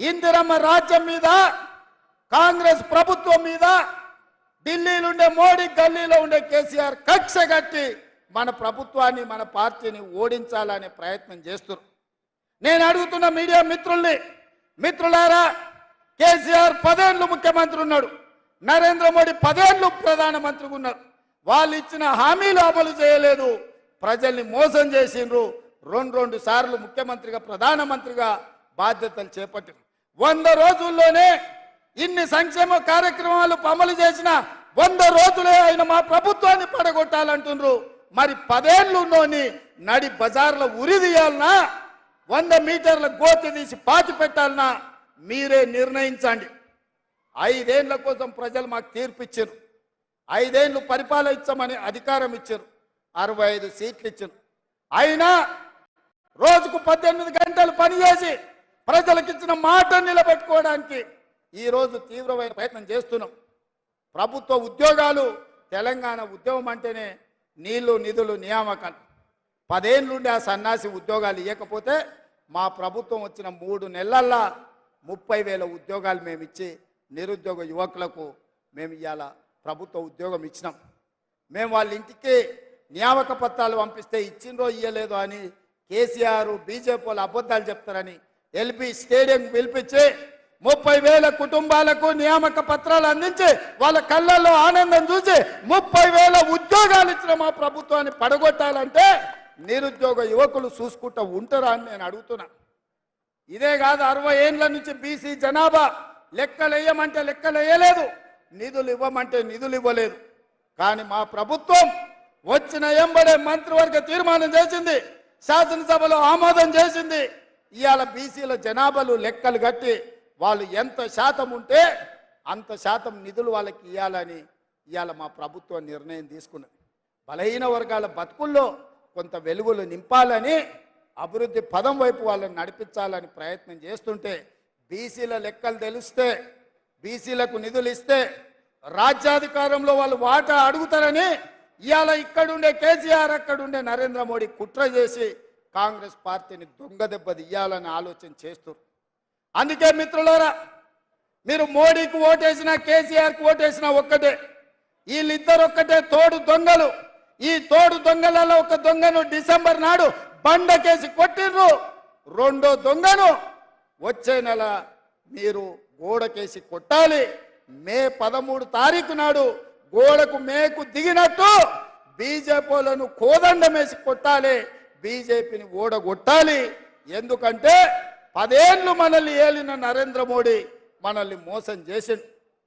ఇందిరమ్మ రాజ్యం మీద కాంగ్రెస్ ప్రభుత్వం మీద ఢిల్లీలో ఉండే మోడీ గల్లీలో ఉండే కేసీఆర్ కక్ష కట్టి మన ప్రభుత్వాన్ని మన పార్టీని ఓడించాలనే ప్రయత్నం చేస్తున్నారు నేను అడుగుతున్న మీడియా మిత్రుల్ని మిత్రులారా కేసీఆర్ పదేళ్ళు ముఖ్యమంత్రి ఉన్నాడు నరేంద్ర మోడీ పదేళ్ళు ప్రధానమంత్రిగా ఉన్నారు. వాళ్ళు ఇచ్చిన హామీలు అమలు చేయలేదు ప్రజల్ని మోసం చేసిండ్రు రెండు రెండు సార్లు ముఖ్యమంత్రిగా ప్రధానమంత్రిగా బాధ్యతలు చేపట్టిండ్రు వంద రోజుల్లోనే ఇన్ని సంక్షేమ కార్యక్రమాలు అమలు చేసిన వంద రోజులే ఆయన మా ప్రభుత్వాన్ని పడగొట్టాలంటుండ్రు. మరి పదేళ్ళున్నోని నడి బజార్లో ఉరిదీయాలనా వంద మీటర్ల గోతి తీసి పాతి పెట్టాలనా? మీరే నిర్ణయించండి. ఐదేళ్ళ కోసం ప్రజలు మాకు తీర్పు ఇచ్చారు ఐదేళ్ళు పరిపాలించమని అధికారం ఇచ్చారు. అరవై ఐదు సీట్లు ఇచ్చారు. అయినా రోజుకు పద్దెనిమిది గంటలు పనిచేసి ప్రజలకు ఇచ్చిన మాట నిలబెట్టుకోవడానికి ఈరోజు తీవ్రమైన ప్రయత్నం చేస్తున్నాం. ప్రభుత్వ ఉద్యోగాలు తెలంగాణ ఉద్యమం అంటేనే నీళ్ళు నిధులు నియామకాలు. పదేళ్ళుండి ఆ సన్నాసి ఉద్యోగాలు ఇవ్వకపోతే మా ప్రభుత్వం వచ్చిన మూడు నెలల్లో ముప్పై వేల ఉద్యోగాలు మేము ఇచ్చి నిరుద్యోగ యువకులకు మేము ఇవాళ ప్రభుత్వ ఉద్యోగం ఇచ్చినాం. మేము వాళ్ళ ఇంటికి నియామక పత్రాలు పంపిస్తే ఇచ్చిండ్రో ఇయ్యలేదో అని కేసీఆర్ బీజేపీ వాళ్ళు అబద్ధాలు చెప్తారని ఎల్పి స్టేడియం పిలిపించి ముప్పై వేల కుటుంబాలకు నియామక పత్రాలు అందించి వాళ్ళ కళ్ళల్లో ఆనందం చూసి ముప్పై వేల ఉద్యోగాలు ఇచ్చిన మా ప్రభుత్వాన్ని పడగొట్టాలంటే నిరుద్యోగ యువకులు చూసుకుంటూ ఉంటారా అని నేను అడుగుతున్నా. ఇదే కాదు అరవై ఏండ్ల నుంచి బీసీ జనాభా లెక్కలేయమంటే లెక్కలేయలేదు లెక్కలు వేయలేదు నిధులు ఇవ్వమంటే నిధులు ఇవ్వలేదు. కానీ మా ప్రభుత్వం వచ్చిన ఎంబడే మంత్రివర్గ తీర్మానం చేసింది శాసనసభలో ఆమోదం చేసింది. ఇవాళ బీసీల జనాభాలు లెక్కలు కట్టి వాళ్ళు ఎంత శాతం ఉంటే అంత శాతం నిధులు వాళ్ళకి ఇవ్వాలని ఇవాళ మా ప్రభుత్వం నిర్ణయం తీసుకున్నది. బలహీన వర్గాల బతుకుల్లో కొంత వెలుగులు నింపాలని అభివృద్ధి పదం వైపు వాళ్ళని నడిపించాలని ప్రయత్నం చేస్తుంటే బీసీల లెక్కలు తెలిస్తే బీసీలకు నిధులు ఇస్తే రాజ్యాధికారంలో వాళ్ళు వాటా అడుగుతారని ఇవాళ ఇక్కడుండే కేసీఆర్ అక్కడుండే నరేంద్ర మోడీ కుట్ర చేసి కాంగ్రెస్ పార్టీని దొంగ దెబ్బ తీయాలని ఆలోచన చేస్తారు అందుకే మిత్రులారా మీరు మోడీకి ఓటేసినా కేసీఆర్కి ఓటేసినా ఒక్కటే. వీళ్ళిద్దరు ఒక్కటే తోడు దొంగలు. ఈ తోడు దొంగలలో ఒక దొంగను డిసెంబర్ నాడు బండకేసి కొట్టిర్రు. రెండో దొంగను వచ్చే నెల మీరు గోడకేసి కొట్టాలి. మే పదమూడు తారీఖు నాడు గోడకు మేకు దిగినట్టు బీజేపీలను కోదండమేసి కొట్టాలి. బీజేపీని ఓడగొట్టాలి. ఎందుకంటే పదేళ్ళు మనల్ని ఏలిన నరేంద్ర మోడీ మనల్ని మోసం చేసిండు.